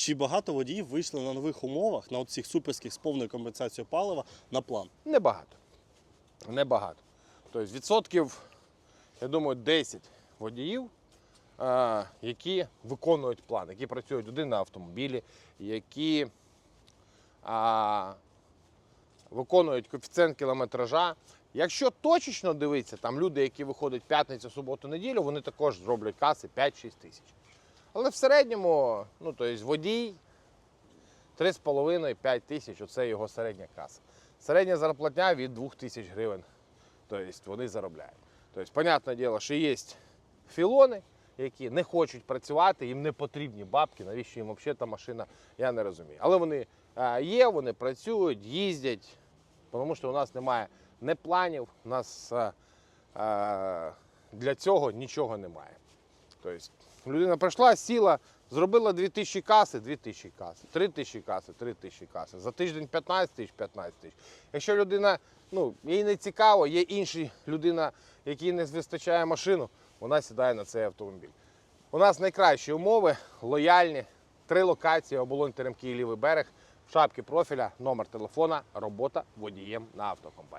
Чи багато водіїв вийшли на нових умовах, на цих суперських з повною компенсацією палива на план? Небагато. Небагато. Тобто відсотків, я думаю, 10 водіїв, е, які виконують план, які працюють один на автомобілі, які виконують коефіцієнт кілометража. Якщо точечно дивитися, там люди, які виходять п'ятницю, суботу, неділю, вони також зроблять каси 5-6 тисяч. Але в середньому, ну, тобто водій 3,5-5 тисяч оце його середня каса. Середня зарплатня від 2 тисяч гривень. Тобто вони заробляють. Тобто, понятне діло, що є філони, які не хочуть працювати, їм не потрібні бабки, навіщо їм взагалі та машина, я не розумію. Але вони е, є, вони працюють, їздять, тому що у нас немає не планів, у нас е, е, для цього нічого немає. Тобто людина прийшла, сіла, зробила 2000 каси, 2000 каси, 3000 каси, 3000 каси. За тиждень 15 тисяч, 15 тисяч. Якщо людина, ну, їй не цікаво, є інша людина, якій не вистачає машину, вона сідає на цей автомобіль. У нас найкращі умови, лояльні, три локації, оболонь Теремки і лівий берег, в шапці профіля, номер телефона, робота водієм на автокомпанії.